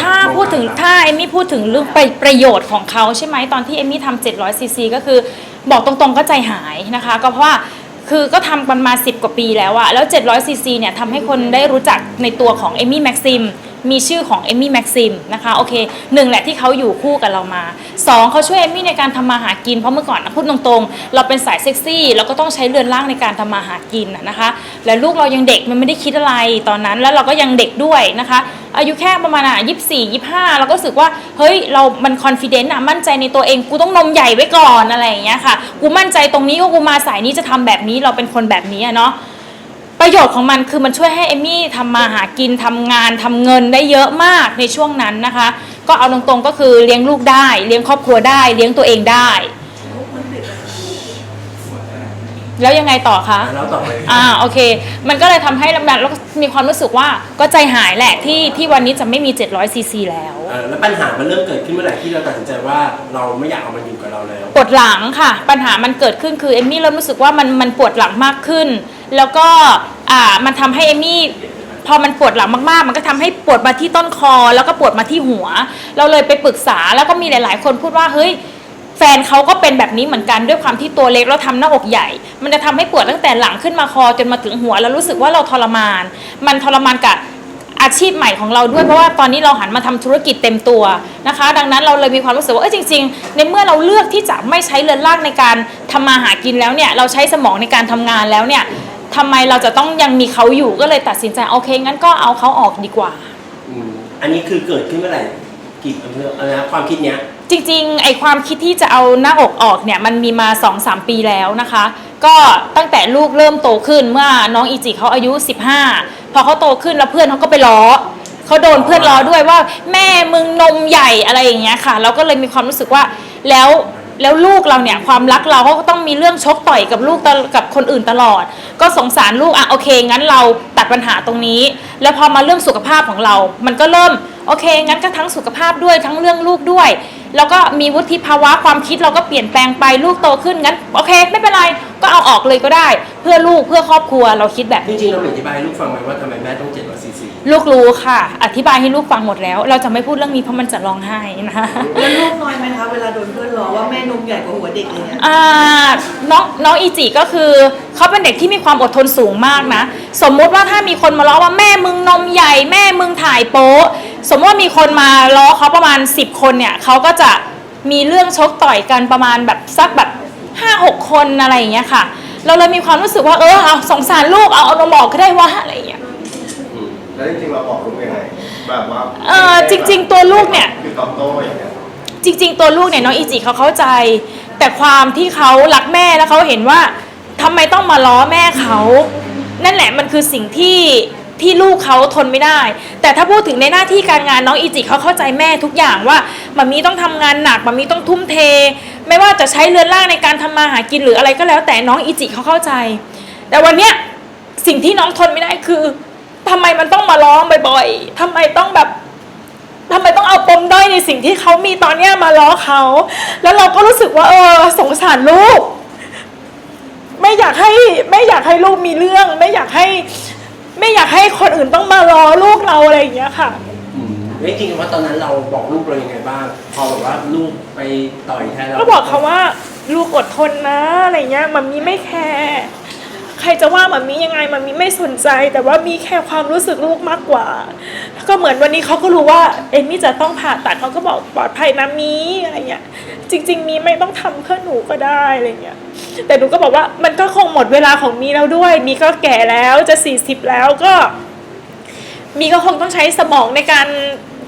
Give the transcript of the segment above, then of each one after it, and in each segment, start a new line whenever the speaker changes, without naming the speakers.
ถ้าพูดถึงถ้าเอมมี่พูดถึงเรื่องไปประโยชน์ของเขาใช่ไหมตอนที่เอมมี่ทำ700ซีซีก็คือบอกตรงๆก็ใจหายนะคะ ก็เพราะว่าคือก็ทำกันมา 10 กว่าปีแล้วอะแล้ว 700ซีซีเนี่ยทำให้คนได้รู้จักในตัวของเอมมี่แม็กซิม มีชื่อของเอมมี่แม็กซิมนะคะโอเคหนึ่งแหละที่เขาอยู่คู่กับเรามาสองเขาช่วยเอมมี่ในการทำมาหากินเพราะเมื่อก่อนนะพูดตรงๆ เราเป็นสายเซ็กซี่เราก็ต้องใช้เรือนร่างในการทำมาหากินนะคะ และลูกเรายังเด็กมันไม่ได้คิดอะไรตอนนั้น แล้วเราก็ยังเด็กด้วยนะคะ อายุแค่ประมาณอะยี่สี่ยี่ห้าเราก็รู้สึกว่าเฮ้ยเรามันคอนฟ idence อะมั่นใจในตัวเองกูต้องนมใหญ่ไว้ก่อนอะไรอย่างเงี้ยค่ะกูมั่นใจตรงนี้ว่ากูมาสายนี้จะทำแบบนี้เราเป็นคนแบบนี้อะเนาะ ประโยชน์ของมันคือมันช่วยให้เอมมี่ทำมาหากินทำงานทำเงินได้เยอะมากในช่วงนั้นนะคะ ก็เอาตรงๆก็คือเลี้ยงลูกได้ เลี้ยงครอบครัวได้ เลี้ยงตัวเองได้ แล้วยังไงต่อคะ
แล้วต่อไป
อ่าโอเค มันก็เลยทำให้ลำดับแล้วก็มีความรู้สึกว่าก็ใจหายแหละที่ที่วันนี้จะไม่มี 700ซีซีแล้ว
เอ่อแล้วปัญหามันเริ่มเกิดขึ้นเมื่อไหร่ที่เราตัดสินใจว่าเราไม่อยากเอามันอยู่กับเราแล้ว
ปวดหลังค่ะ ปัญหามันเกิดขึ้นคือเอมมี่เริ่มรู้สึกว่ามันมันปวดหลังมากขึ้น แล้วก็ อ่ามันทำให้เอมมี่พอมันปวดหลังมากๆ มันก็ทำให้ปวดมาที่ต้นคอ แล้วก็ปวดมาที่หัว เราเลยไปปรึกษาแล้วก็มีหลาย ๆ คนพูดว่าเฮ้ย แฟนเขาก็เป็นแบบนี้เหมือนกันด้วยความที่ตัวเล็กแล้วทำหน้าอกใหญ่ มันจะทำให้ปวดตั้งแต่หลังขึ้นมาคอจนมาถึงหัว แล้วรู้สึกว่าเราทรมาน มันทรมานกับอาชีพใหม่ของเราด้วยเพราะว่าตอนนี้เราหันมาทำธุรกิจเต็มตัวนะคะ ดังนั้นเราเลยมีความรู้สึกว่าเออจริง ๆ ในเมื่อเราเลือกที่จะไม่ใช้เรือนร่างในการทำมาหากินแล้วเนี่ยเราใช้สมองในการทำงานแล้วเนี่ย ทำไมเราจะต้องยังมีเขาอยู่ก็เลยตัดสินใจโอเคงั้นก็เอาเขาออกดีกว่า
อืมอันนี้คือเกิดขึ้นเมื่อไหร่กี่เมื่ออะไรนะความคิดเนี้ย
จริงๆ ไอความคิดที่จะเอาหน้าอกออกเนี่ยมันมีมา2-3ปีแล้วนะคะ ก็ตั้งแต่ลูกเริ่มโตขึ้นเมื่อน้องอีจิเขาอายุ 15 พอเขาโตขึ้นแล้วเพื่อนเขาก็ไปล้อเขาโดนเพื่อนล้อด้วยว่าแม่มึงนมใหญ่อะไรอย่างเงี้ยค่ะ เราก็เลยมีความรู้สึกว่าแล้ว แล้วลูกเราเนี่ยความรักเราเขาก็ต้องมีเรื่องชกต่อยกับลูกตลกับคนอื่นตลอด ก็สงสารลูกอะโอเค งั้นเราตัดปัญหาตรงนี้ แล้วพอมาเรื่องสุขภาพของเรา มันก็เริ่มโอเค งั้นก็ทั้งสุขภาพด้วยทั้งเรื่องลูกด้วย แล้วก็มีวุฒิภาวะความคิดเราก็เปลี่ยนแปลงไปลูกโตขึ้นงั้นโอเค ไม่เป็นไรก็เอาออกเลยก็ได้ เพื่อลูกเพื่อครอบครัวเราคิดแบบ
จ
นี้
ริงๆเราอธิบายให้ลูกฟังไหมว่าทำไมแม่ต้องเจ็ดร้อยซีซี
ลูกรู้ค่ะ อธิบายให้ลูกฟังหมดแล้ว เราจะไม่พูดเรื่องนี้เพราะมันจะร้องไห้นะคะ
แล้วลูกน้อยไหมคะเวลาโดนเพื่อนล้อว่าแม่นมใหญ่กว่าหัวเด็กอะไรเงี้ย
อ่าน้องน้องอีจิก็คือเขาเป็นเด็กที่มีความอดทนสูงมากนะ สมมุติว่าถ้ามีคนมาล้อว่าแม่มึงนมใหญ่แม่มึงถ่ายโป๊ะสมมติว่ามีคนมาล้อเขาประมาณ 10 คนเนี่ยเขาก็จะมีเรื่องชกต่อยกันประมาณแบบสักแบบห้าหกคนอะไรอย่างเงี้ยค่ะ เราเลยมีความรู้สึกว่าเออเอาสงสารลูกเอาเอานมออกก็ได้วะอะไรอย่างเงี้ย
แล้วจริงๆเราบอกลูกยังไงแบบว่า
เอ่อจริง ๆ ตัวลูกเนี่ย
คือตอบโต้อย่างเงี้ย
จริง ๆ ตัวลูกเนี่ยน้องอีจิเขาเข้าใจ แต่ความที่เขารักแม่แล้วเขาเห็นว่าทำไมต้องมาล้อแม่เขานั่นแหละมันคือสิ่งที่ที่ลูกเขาทนไม่ได้ แต่ถ้าพูดถึงในหน้าที่การงานน้องอีจิเขาเข้าใจแม่ทุกอย่างว่ามัมมี่ต้องทำงานหนักมัมมี่ต้องทุ่มเท ไม่ว่าจะใช้เรือนร่างในการทำมาหากินหรืออะไรก็แล้ว แต่น้องอีจิเขาเข้าใจ แต่วันเนี้ยสิ่งที่น้องทนไม่ได้คือ ทำไมมันต้องมาร้องบ่อยๆทำไมต้องแบบทำไมต้องเอาปมด้อยในสิ่งที่เขามีตอนเนี้ยมาล้อเขา แล้วเราก็รู้สึกว่า เออ สงสารลูก ไม่อยากให้ ไม่อยากให้ลูกมีเรื่อง ไม่อยากให้ ไม่อยากให้คนอื่นต้องมาล้อลูกเราอะไรอย่างเงี้ยค่ะ
อืมแล้วจริงๆว่าตอนนั้นเราบอกลูกเรายังไงบ้าง พอแบบว่าลูกไปต่อยแทนเรา
ก็บอกเขาว่า ลูกอดทนนะอะไรเงี้ย มันมีไม่แคร์ ใครจะว่ามันมียังไงมันมีไม่สนใจ แต่ว่ามีแค่ความรู้สึกลูกมากกว่าก็เหมือนวันนี้เขาก็รู้ว่าเอมมี่จะต้องผ่าตัดเขาก็บอกปลอดภัยนะมีอะไรเงี้ยจริง ๆ มีไม่ต้องทำเพื่อหนูก็ได้อะไรเงี้ยแต่หนูก็บอกว่ามันก็คงหมดเวลาของมีแล้วด้วย มีก็แก่แล้วจะสี่สิบแล้วก็ มีก็คงต้องใช้สมองในการ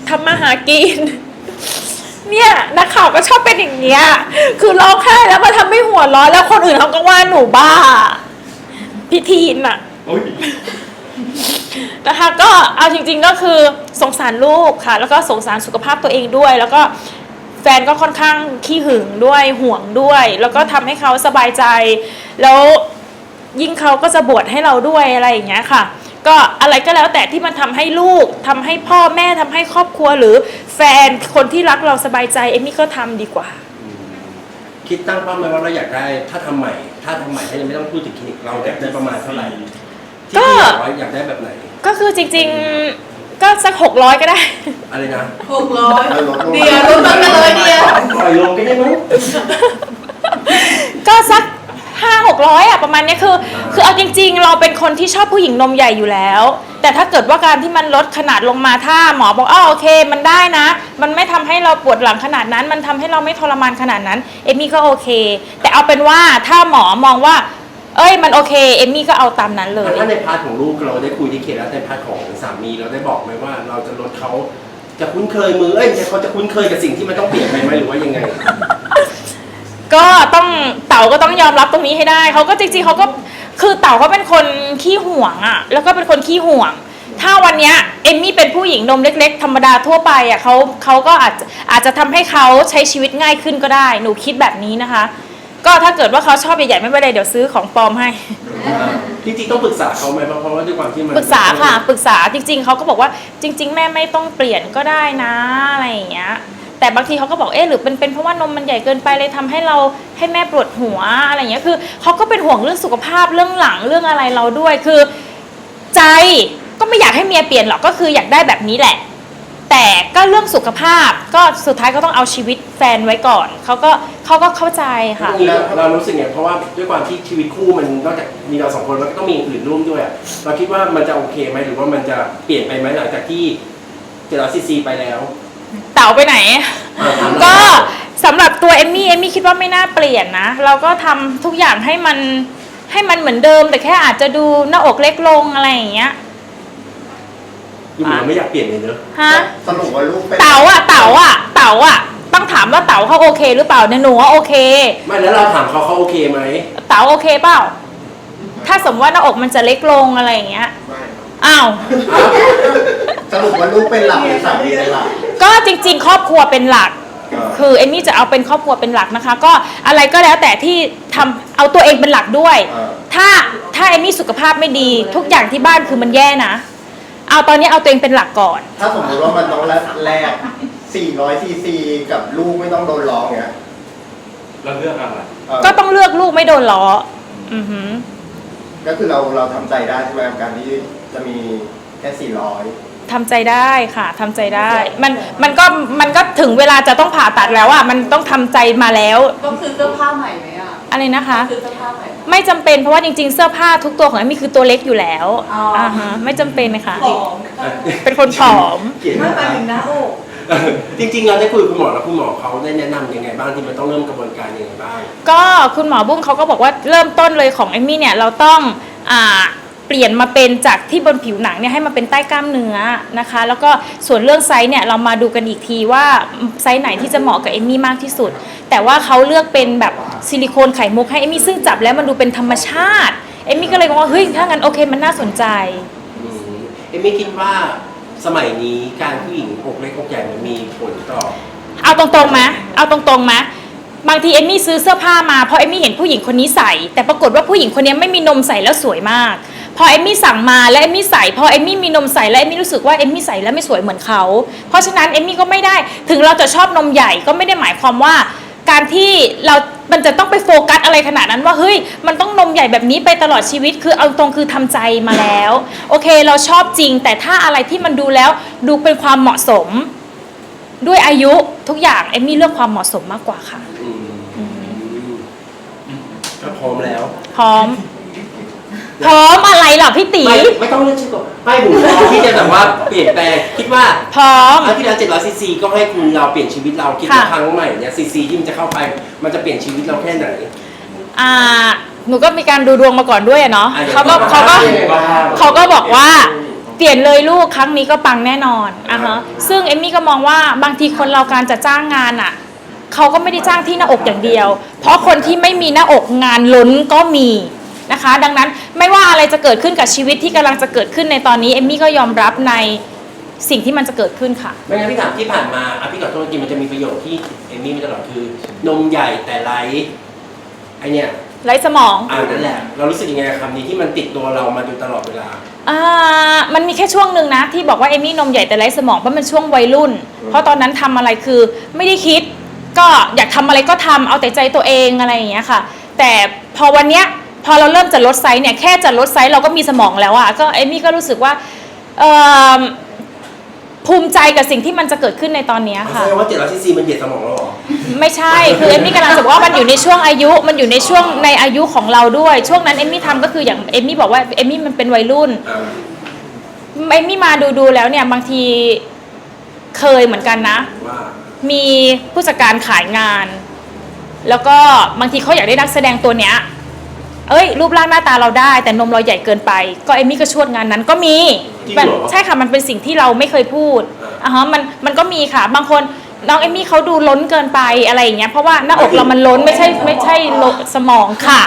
ทำมาหากินเนี่ยนักข่าวก็ชอบเป็นอย่างเงี้ย คือร้องไห้แล้วมาทำให้หัวร้อนแล้วคนอื่นเขาก็ว่าหนูบ้า พิธีนอะ
โอ้ย
นะคะก็เอาจริง ๆก็คือสงสารลูกค่ะ แล้วก็สงสารสุขภาพตัวเองด้วย แล้วก็แฟนก็ค่อนข้างขี้หึงด้วยห่วงด้วย แล้วก็ทำให้เขาสบายใจ แล้วยิ่งเขาก็จะบวชให้เราด้วยอะไรอย่างเงี้ยค่ะ ก็อะไรก็แล้วแต่ที่มันทำให้ลูกทำให้พ่อแม่ทำให้ครอบครัวหรือแฟนคนที่รักเราสบายใจเอมมี่ก็ทำดีกว่า
คิดตั้งเป้าไหมว่าเราอยากได้ถ้าทำใหม่ถ้าทำใหม่ถ้ายังไม่ต้องพูดถึงคลินิกเราอยากได้ประมาณเท่าไหร่ที่
ก็
ที่อยากไว้อยากได้แบบไหน
ก็คือจริงๆ ก็สักหกร้อยก็ได้
อะไรนะ
หกร้อย
เอาลดลง
เดียวลดต้นกันเลยเดียว
ปล่อยลงก็ได้มั้ง
ก็สัก ห้าหกร้อยอะประมาณเนี้ยคือ คือเอาจริง ๆ เราเป็นคนที่ชอบผู้หญิงนมใหญ่อยู่แล้ว แต่ถ้าเกิดว่าการที่มันลดขนาดลงมาถ้าหมอบอกอ้าโอเค มันได้นะ มันไม่ทำให้เราปวดหลังขนาดนั้น มันทำให้เราไม่ทรมานขนาดนั้น เอมมี่ก็โอเค แต่เอาเป็นว่าถ้าหมอมองว่า เอ้ยมันโอเค เอมมี่ก็เอาตามนั้นเลย
ถ้าในพาร์ทของลูกเราได้คุยดีเคแล้วในพาร์ทของสามีเราได้บอกไหมว่า เราจะลดเขาจะคุ้นเคยมือเอ้ยเขาจะคุ้นเคยกับสิ่งที่มันต้องเปลี่ยนไปไหมหรือว่ายังไง
ก็ต้องเต๋าก็ต้องยอมรับตรงนี้ให้ได้เขาก็จริงๆเขาก็คือเต๋าก็เป็นคนขี้ห่วงอะแล้วก็เป็นคนขี้ห่วง ถ้าวันเนี้ยเอมมี่เป็นผู้หญิงนมเล็ก ๆ ธรรมดาทั่วไปอะเขาเขาก็อาจจะอาจจะทำให้เขาใช้ชีวิตง่ายขึ้นก็ได้ หนูคิดแบบนี้นะคะ ก็ถ้าเกิดว่าเขาชอบใหญ่ๆไม่เป็นไรเดี๋ยวซื้อของปลอมให้
จริงๆต้องปรึกษาเขาไหมเพราะว่าด้วยความที่มัน
ปรึกษาค่ะปรึกษาจริง ๆเขาก็บอกว่าจริง ๆ แม่ไม่ต้องเปลี่ยนก็ได้นะอะไรอย่างเงี้ย แต่บางทีเขาก็บอกเอ๊ะหรือเป็นเป็นเพราะว่านมมันใหญ่เกินไปเลยทำให้เราให้แม่ปวดหัวอะไรอย่างเงี้ยคือเขาก็เป็นห่วงเรื่องสุขภาพเรื่องหลังเรื่องอะไรเราด้วยคือ ใจก็ไม่อยากให้เมียเปลี่ยนหรอกก็คืออยากได้แบบนี้แหละ แต่ก็เรื่องสุขภาพก็สุดท้ายก็ต้องเอาชีวิตแฟนไว้ก่อนเขาก็เขาก็เข้าใจค่ะ
ตรงนี้เรารู้สึกไงเพราะว่าด้วยความที่ชีวิตคู่มันนอกจากมีเราสองคนแล้วก็ต้องมีอย่างอื่นร่วมด้วยอะเราคิดว่ามันจะโอเคไหมหรือว่ามันจะเปลี่ยนไปไหมหลังจากที่เจอซีซีไปแล้ว
เต๋าไปไหน
อ่าถามเรา
ก็สำหรับตัวเอมมี่เอมมี่คิดว่าไม่น่าเปลี่ยนนะ เราก็ทำทุกอย่างให้มันให้มันเหมือนเดิม แต่แค่อาจจะดูหน้าอกเล็กลงอะไรอย่างเงี้ย
ดูเหมือนเราไม่อยากเปลี่ยนเลยเนอะ
ฮะ
สรุปว่าลูกเป็น
เต๋าอะเต๋าอะเต๋าอะต้องถามว่าเต๋าเขาโอเค หรือเปล่าเนี่ยหนูว่าโอเค
ไม่แล้วเราถามเขาเขาโอเคไหม
เต๋าโอเคเปล่า ถ้าสมมติว่าหน้าอกมันจะเล็กลงอะไรอย่างเงี้ย
ไม่ครับ
อ้าว
สรุปว่าลูกเป็นหลักหรือสามีเป็นหลัก
ก็จริง ๆ ครอบครัวเป็นหลัก
เออ
คือเอมมี่จะเอาเป็นครอบครัวเป็นหลักนะคะ ก็อะไรก็แล้วแต่ที่ทำเอาตัวเองเป็นหลักด้วย
เออ
ถ้าถ้าเอมมี่สุขภาพไม่ดี ทุกอย่างที่บ้านคือมันแย่นะ เอาตอนนี้เอาตัวเองเป็นหลักก่อน
ถ้าสมมติว่ามันต้องแลก400ซีซีกับลูกไม่ต้องโดนร้องเนี่ย
เราเลือกอะไร
เออ
ก็ต้องเลือกลูกไม่โดนล้ออือหือ
ก็คือเราเราทำใจได้ใช่ไหมกับการที่จะมี แค่400
ทำใจได้ค่ะทำใจได้ มันมันก็มันก็ถึงเวลาจะต้องผ่าตัดแล้วอะมันต้องทำใจมาแล้ว
ต้องซื้อเสื้อผ้าใหม่ไหมอะ
อะไรนะคะ
ซื้อเสื้อผ้าใหม่ไหม
ไม่จำเป็นเพราะว่าจริงๆ เสื้อผ้าทุกตัวของเอมมี่คือตัวเล็กอยู่แล้ว
อ๋ออ่
อ่าฮะไม่จำเป็นนะคะ
ผอม
เป็นคนผอม
เขียน
ไม่
มา
ไปถึงหน้าอก
จริงๆ เราได้คุยกับคุณหมอแล้วคุณหมอเขาได้แนะนำยังไงบ้างที่มันต้องเริ่มกระบวนการยังไงบ้าง
ก็คุณหมอบุ้งเขาก็บอกว่าเริ่มต้นเลยของเอมมี่เนี่ยเราต้องอ่า เปลี่ยนมาเป็นจากที่บนผิวหนังเนี่ยให้มาเป็นใต้กล้ามเนื้อนะคะ แล้วก็ส่วนเรื่องไซส์เนี่ยเรามาดูกันอีกทีว่าไซส์ไหนที่จะเหมาะกับเอมมี่มากที่สุด แต่ว่าเขาเลือกเป็นแบบซิลิโคนไขมุกให้เอมมี่ซึ่งจับแล้วมันดูเป็นธรรมชาติเอมมี่ก็เลยบอกว่าเฮ้ยถ้างั้นโอเคมันน่าสนใจ
อืมเอมมี่คิดว่าสมัยนี้การผู้หญิงอกเล็กอกใหญ่มันมีผลต่อ
เอาตรงๆไหมเอาตรงๆไหมบางทีเอมมี่ซื้อเสื้อผ้ามาเพราะเอมมี่เห็นผู้หญิงคนนี้ใส่ แต่ปรากฏว่าผู้หญิงคนนี้ไม่มีนมใส่แล้วสวยมากพ อเอมมี่สั่งมาแล้วเอมมี่ใส่พอเอมมี่มีนมใส่แล้วเอมมี่รู้สึกว่าเอมมี่ใส่แล้วไม่สวยเหมือนเขา เพราะฉะนั้นเอมมี่ก็ไม่ได้ถึงเราจะชอบนมใหญ่ก็ไม่ได้หมายความว่า การที่เรา มันจะต้องไปโฟกัสอะไรขนาดนั้นว่าเฮ้ยมันต้องนมใหญ่แบบนี้ไปตลอดชีวิตคือเอาตรงคือทำใจมาแล้ว โอเคเราชอบจริง แต่ถ้าอะไรที่มันดูแล้วดูเป็นความเหมาะสม ด้วยอายุทุกอย่างเอมมี่เลือกความเหมาะสมมากกว่าค่ะ
อืมก็พร้อมแล้ว
พร้อม พร้อมอะไรล่ะพี่ตี
ไม่ไม่ต้องเลือกชื่อก่อนไม่หนูพร้อมที่จะแบบว่าเปลี่ยนแปลงคิดว่า
พร้อม
ครั้งที่แล้ว700ซีซีก็ให้คุณเราเปลี่ยนชีวิตเราคิดว่า
ค่ะ
ครั้งใหม่เนี่ยซีซีที่มันจะเข้าไป มันจะเปลี่ยนชีวิตเราแค่ไหน
อ่าหนูก็มีการดูดวงมาก่อนด้วยอะเนาะ
อะ
เขาก็
ดี๋ยว
เขาก็
ยังไงบ้าง
เขาก็บอกว่า เปลี่ยนเลยลูกครั้งนี้ก็ปังแน่นอนอะฮะซึ่งเอมมี่ก็มองว่าบางทีคนเราการจะจ้างงานอะเขาก็ไม่ได้จ้างที่หน้าอกอย่างเดียว เพราะคนที่ไม่มีหน้าอกงานล้นก็มี นะคะ ดังนั้นไม่ว่าอะไรจะเกิดขึ้นกับชีวิตที่กำลังจะเกิดขึ้นในตอนนี้เอมมี่ก็ยอมรับในสิ่งที่มันจะเกิดขึ้นค่ะ
ไม่งั้นพี่ถามที่ผ่านมาอะพี่ขอโทษจริงมันจะมีประโยคที่เอมมี่มีตลอดคือนมใหญ่แต่ไร้ไอเนี่ย
ไร้สมอง
อ่านั่นแหละ เรารู้สึกยังไงกับคำนี้ที่มันติดตัวเรามาโดยตลอดเวลา
อ่ามันมีแค่ช่วงหนึ่งนะ ที่บอกว่าเอมมี่นมใหญ่แต่ไร้สมองเพราะมันช่วงวัยรุ่น เพราะตอนนั้นทำอะไรคือไม่ได้คิด ก็อยากทำอะไรก็ทำเอาแต่ใจตัวเองอะไรอย่างเงี้ยค่ะ แต่พอวันเนี้ย พอเราเริ่มจะลดไซส์เนี่ยแค่จะลดไซส์เราก็มีสมองแล้วอะก็เอมมี่ก็รู้สึกว่าเออภูมิใจกับสิ่งที่มันจะเกิดขึ้นในตอนเนี้ย
แส
ค่ะ
ดงว่าเจ็ดร้อยซีซีมันเหยียดสมองเราเหรอ
ไม่ใช่ คือเอมมี่กำลังจะบอกว่ามันอยู่ในช่วงอายุ มันอยู่ในช่วงในอายุของเราด้วย ช่วงนั้นเอมมี่ทำก็คืออย่างเอมมี่บอกว่าเอมมี่มันเป็นวัยรุ่น
อ่า
เอมมี่มาดูดูๆแล้วเนี่ยบางทีเคยเหมือนกันนะ
ว่า
มีผู้จัดการขายงาน แล้วก็บางทีเขาอยากได้นักแสดงตัวเนี้ย เอ้ย รูปร่างหน้าตาเราได้ แต่นมเราใหญ่เกินไป ก็เอมมี่ก็ชวดงานนั้นก็มี
จริง
มัน
เหรอ
ใช่ค่ะมันเป็นสิ่งที่เราไม่เคยพูด
อ่า
อ่าฮะมันมันก็มีค่ะ บางคนน้องเอมมี่เขาดูล้นเกินไปอะไรอย่างเงี้ยเพราะว่าหน้าอกเรามันล้นไม่ใช่ไม่ใช่โลสมองค่ะ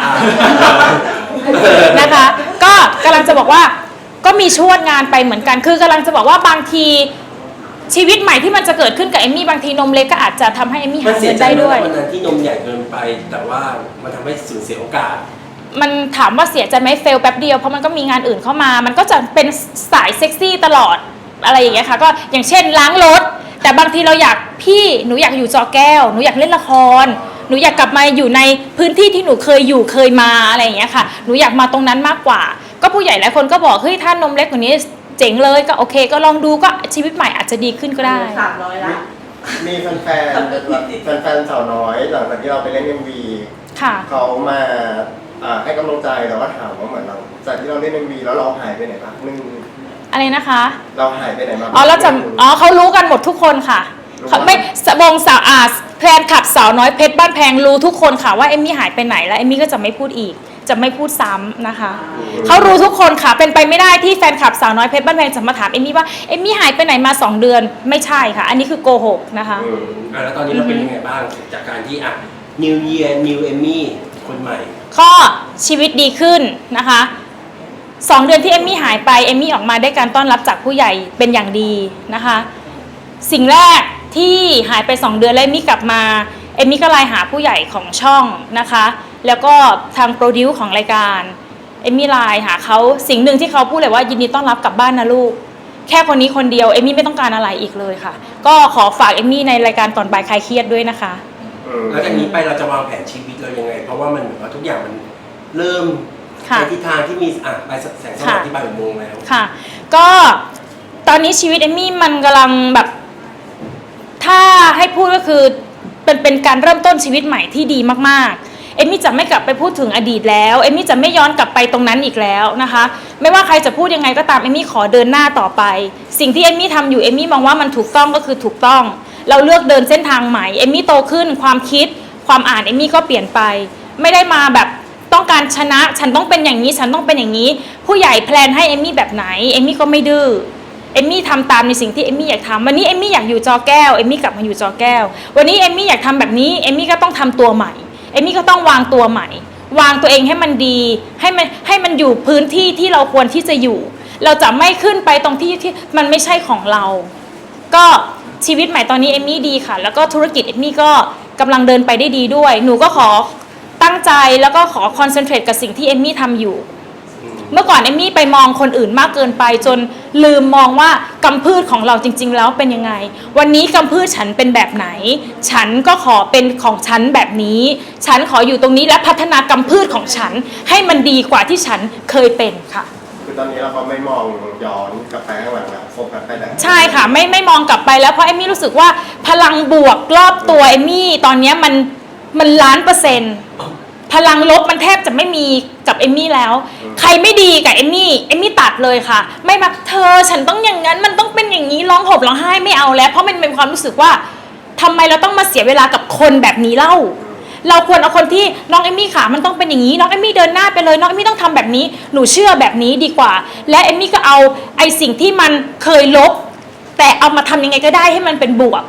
นะคะ ก็กำลังจะบอกว่าก็มีชวดงานไปเหมือนกัน คือกำลังจะบอกว่าบางทีชีวิตใหม่ที่มันจะเกิดขึ้นกับเอมมี่บางทีนมเล็กก็อาจจะทำให้เอมมี่
มั
หาน
เสี
เงิ
ย
น
ใจ
ได้
ไหม
ด้วย
วันนั้นที่นมใหญ่เกินไป แต่ว่ามันทำให้สูญเสียโอกาส
มันถามว่าเสียใจไหมเฟลแป๊บเดียวเพราะมันก็มีงานอื่นเข้ามา มันก็จะเป็นสายเซ็กซี่ตลอดอะไรอย่างเงี้ยค่ะ ก็อย่างเช่นล้างรถ แต่บางทีเราอยากพี่หนูอยากอยู่จอแก้ว หนูอยากเล่นละคร หนูอยากกลับมาอยู่ในพื้นที่ที่หนูเคยอยู่เคยมาอะไรอย่างเงี้ยค่ะ หนูอยากมาตรงนั้นมากกว่า ก็ผู้ใหญ่หลายคนก็บอกเฮ้ยถ้านมเล็กกว่านี้เจ๋งเลยก็โอเค ก็ลองดูก็ชีวิตใหม่อาจจะดีขึ้นก็ได้
สามร้อยละ
มีแฟนๆแบบแฟนๆสาวน้อย หลังจากที่เราไปเล่นเอ็มวี
ค่ะ
เขามา อ่าให้กำลังใจแล้วก็ถามว่าเหมือนเราจากที่เราเล่นเอ็มวีแล้วเราหายไปไหนบ้างนึง
อะไรนะคะ
เราหายไปไหนมาบ้าง
อ๋อเราจะอ๋อเขารู้กันหมดทุกคนค่ะ
รู้
เขาไม่สวงสาวอาแพลนขับสาวน้อยเพชรบ้านแพงรู้ทุกคนค่ะว่าเอมมี่หายไปไหนแล้วเอมมี่ก็จะไม่พูดอีก จะไม่พูดซ้ำนะคะเขารู้ทุกคนค่ะเป็นไปไม่ได้ที่แฟนคลับสาวน้อยเพชรบ้านแพงจะมาถามเอมมี่ว่าเอมมี่หายไปไหนมาสองเดือนไม่ใช่ค่ะ อันนี้คือโกหกนะคะ
อืม
อะแล้วตอนนี้เราเป็นยังไงบ้างจากการที่อะ New Year New Emmy คนใหม่
ก็ชีวิตดีขึ้นนะคะสองเดือนที่เอมมี่หายไปเอมมี่ออกมาได้การต้อนรับจากผู้ใหญ่เป็นอย่างดีนะคะ สิ่งแรกที่หายไป 2 เดือนแล้วเอมมี่กลับมาเอมมี่ก็ไลน์หาผู้ใหญ่ของช่องนะคะ แล้วก็ทางโปรดิวของรายการเอมมี่ไลน์หาเขาสิ่งหนึ่งที่เขาพูดเลยว่ายินดีต้อนรับกลับบ้านนะลูก แค่คนนี้คนเดียวเอมมี่ไม่ต้องการอะไรอีกเลยค่ะ ก็ขอฝากเอมมี่ในรายการก่อนบ่ายคลายเครียดด้วยนะคะ
แล้วจากนี้ไปเราจะวางแผนชีวิตเรายังไง เพราะว่ามันเหมือนว่าทุกอย่างมันเริ่ม
ค่ะ
ในทิศทางที่มีอะไปแสงสว่างที่บ่ายโมงแล้ว
ค่ะ ก็ตอนนี้ชีวิตเอมมี่มันกำลังแบบ ถ้าให้พูดก็คือเป็นเป็นการเริ่มต้นชีวิตใหม่ที่ดีมากๆ เอมมี่จะไม่กลับไปพูดถึงอดีตแล้ว เอมมี่จะไม่ย้อนกลับไปตรงนั้นอีกแล้วนะคะ ไม่ว่าใครจะพูดยังไงก็ตามเอมมี่ขอเดินหน้าต่อไป สิ่งที่เอมมี่ทำอยู่เอมมี่มองว่ามันถูกต้องก็คือถูกต้อง เราเลือกเดินเส้นทางใหม่เอมมี่โตขึ้นความคิดความอ่านเอมมี่ก็เปลี่ยนไป ไม่ได้มาแบบต้องการชนะ ฉันต้องเป็นอย่างนี้ฉันต้องเป็นอย่างนี้ ผู้ใหญ่แพลนให้เอมมี่แบบไหนเอมมี่ก็ไม่ดื้อเอมมี่ทำตามในสิ่งที่เอมมี่อยากทำวันนี้เอมมี่อยากอยู่จอแก้วเอมมี่กลับมาอยู่จอแก้ว วันนี้เอมมี่อยากทำแบบนี้เอมมี่ก็ต้องทำตัวใหม่เอมมี่ก็ต้องวางตัวใหม่ วางตัวเองให้มันดี ให้มันให้มันอยู่พื้นที่ที่เราควรที่จะอยู่ เราจะไม่ขึ้นไปตรงที่ที่มันไม่ใช่ของเรา ก็ ชีวิตใหม่ตอนนี้เอมมี่ดีค่ะ แล้วก็ธุรกิจเอมมี่ก็กำลังเดินไปได้ดีด้วย หนูก็ขอตั้งใจแล้วก็ขอคอนเซนเทรตกับสิ่งที่เอมมี่ทำอยู่ เมื่อก่อนเอมมี่ไปมองคนอื่นมากเกินไปจนลืมมองว่ากำพืชของเราจริง ๆ แล้วเป็นยังไง วันนี้กำพืชฉันเป็นแบบไหน ฉันก็ขอเป็นของฉันแบบนี้ ฉันขออยู่ตรงนี้และพัฒนากำพืชของฉัน ให้มันดีกว่าที่ฉันเคยเป็นค่ะ
คือตอนนี้เราก็ไม่มองย้อนกลับไปข้างหลังแล้ว ไปแต่
ใช่ค่ะไม่ไม่มองกลับไปแล้วเพราะเอมมี่รู้สึกว่าพลังบวกรอบตัวเอมมี่ตอนเนี้ยมันมันล้านเปอร์เซ็นต์พลังลบมันแทบจะไม่มีกับเอมมี่แล้ว ใครไม่ดีกับเอมมี่เอมมี่ตัดเลยค่ะ ไม่มาเธอฉันต้องอย่างนั้นมันต้องเป็นอย่างนี้ร้องห่มร้องไห้ไม่เอาแล้ว เพราะมันเป็นความรู้สึกว่าทำไมเราต้องมาเสียเวลากับคนแบบนี้เล่า เราควรเอาคนที่น้องเอมมี่ขามันต้องเป็นอย่างนี้ น้องเอมมี่เดินหน้าไปเลย น้องเอมมี่ต้องทำแบบนี้ หนูเชื่อแบบนี้ดีกว่า และเอมมี่ก็เอาไอ้สิ่งที่มันเคยลบ แต่เอามาทำยังไงก็ได้ให้มันเป็นบวก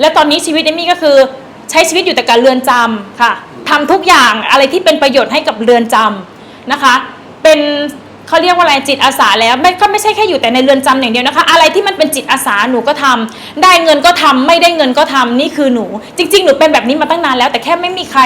และตอนนี้ชีวิตเอมมี่ก็คือใช้ชีวิตอยู่แต่กับเรือนจำค่ะทำทุกอย่างอะไรที่เป็นประโยชน์ให้กับเรือนจำนะคะ เป็น เขาเรียกว่าอะไรจิตอาสาแล้วไม่ก็ไม่ใช่แค่อยู่แต่ในเรือนจำอย่างเดียวนะคะ อะไรที่มันเป็นจิตอาสาหนูก็ทำได้เงินก็ทำไม่ได้เงินก็ทำนี่คือหนู จริง ๆ หนูเป็นแบบนี้มาตั้งนานแล้ว แต่แค่ไม่มีใคร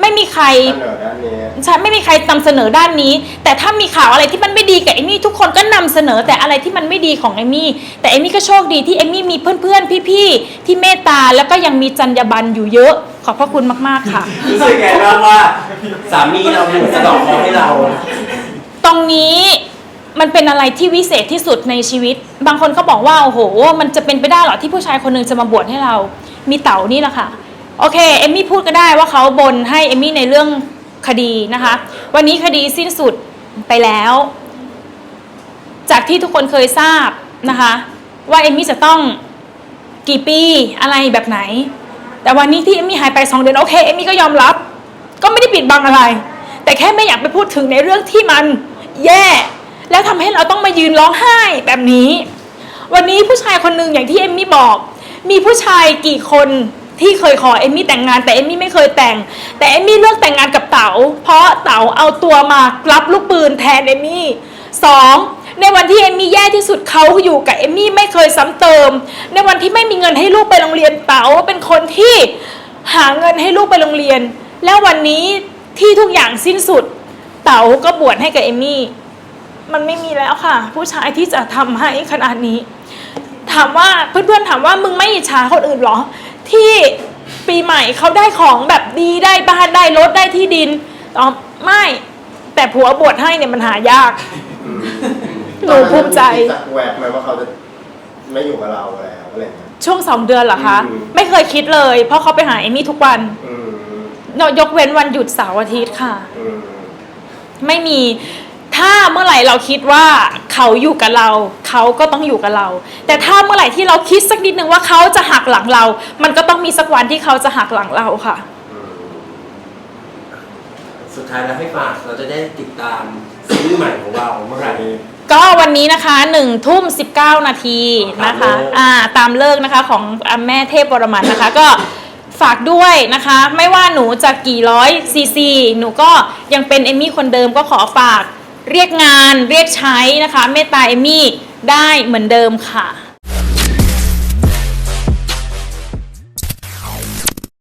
ไม่มีใคร
เสนอด้านนี้
ใช่ไม่มีใครนำเสนอด้านนี้ แต่ถ้ามีข่าวอะไรที่มันไม่ดีกับเอมี่ทุกคนก็นำเสนอแต่อะไรที่มันไม่ดีของเอมี่แต่เอมี่ก็โชคดีที่เอมี่มีเพื่อนๆพี่ๆที่เมตตาแล้วก็ยังมีจรรยาบรรณอยู่เยอะ ขอบพระคุณมากๆค่ะ
รู้สึกไงบ้างว่าสามีเราหนุนสะเดอกคอให้เรา
ตรงนี้มันเป็นอะไรที่วิเศษที่สุดในชีวิต บางคนก็บอกว่า โอ้โห มันจะเป็นไปได้หรอที่ผู้ชายคนหนึ่งจะมาบวชให้เรา มีเต๋านี่แหละค่ะ โอเค เอมมี่พูดก็ได้ว่าเขาบนให้เอมมี่ในเรื่องคดีนะคะ วันนี้คดีสิ้นสุดไปแล้ว จากที่ทุกคนเคยทราบนะคะ ว่าเอมมี่จะต้องกี่ปีอะไรแบบไหน แต่วันนี้ที่เอมมี่หายไปสองเดือนโอเค เอมมี่ก็ยอมรับ ก็ไม่ได้ปิดบังอะไร แต่แค่ไม่อยากไปพูดถึงในเรื่องที่มัน แย่ แล้วทำให้เราต้องมายืนร้องไห้แบบนี้ วันนี้ผู้ชายคนหนึ่งอย่างที่เอมมี่บอก มีผู้ชายกี่คนที่เคยขอเอมมี่แต่งงานแต่เอมมี่ไม่เคยแต่ง แต่เอมมี่เลือกแต่งงานกับเต๋าเพราะเต๋าเอาตัวมารับลูกปืนแทนเอมมี่สองในวันที่เอมมี่แย่ที่สุดเขาอยู่กับเอมมี่ไม่เคยซ้ำเติม ในวันที่ไม่มีเงินให้ลูกไปโรงเรียนเต๋าเป็นคนที่หาเงินให้ลูกไปโรงเรียน แล้ววันนี้ที่ทุกอย่างสิ้นสุด ต๋าก็บวชให้กับเอมมี่ มันไม่มีแล้วค่ะ ผู้ชายที่จะทำให้ขนาดนี้ ถามว่าเพื่อนๆถามว่ามึงไม่อิจฉาคนอื่นเหรอ ที่ปีใหม่เขาได้ของแบบดีได้บ้านได้รถได้ที่ดินตอบไม่ แต่ผัวบวชให้เนี่ยมันหายาก
อืม
หนูภูมิใจ
ตอนนั้นมีสักแวบไหมว่าเขาจะไม่อยู่กับเราแล้วอะไรอย่างเงี้ย
ช่วงสองเดือนเหรอคะ
อืม
ไม่เคยคิดเลย เพราะเขาไปหาเอมี่ทุกวัน
อืม
ยกเว้นวันหยุดเสาร์อาทิตย์ค่ะ
อืม
ไม่มีถ้าเมื่อไหร่เราคิดว่าเขาอยู่กับเรา เขาก็ต้องอยู่กับเรา แต่ถ้าเมื่อไหร่ที่เราคิดสักนิดนึงว่าเขาจะหักหลังเรา มันก็ต้องมีสักวันที่เขาจะหักหลังเราค่ะ
อืม
สุดท้ายแล้วให้ฝากเราจะได้ติดตามซีรีส์ใหม่ของเราเมื่อไหร่
ก็วันนี้นะคะหนึ่งทุ่มสิบเก้านาทีนะคะ
ตามเลิก
อ่า ตามเลิกนะคะของอ่าแม่เทพบรมันนะคะ ก็ ฝากด้วยนะคะ ไม่ว่าหนูจะกี่ร้อยซีซีหนูก็ยังเป็นเอมมี่คนเดิมก็ขอฝากเรียกงานเรียกใช้นะคะเมตตาเอมมี่ได้เหมือนเดิมค่ะ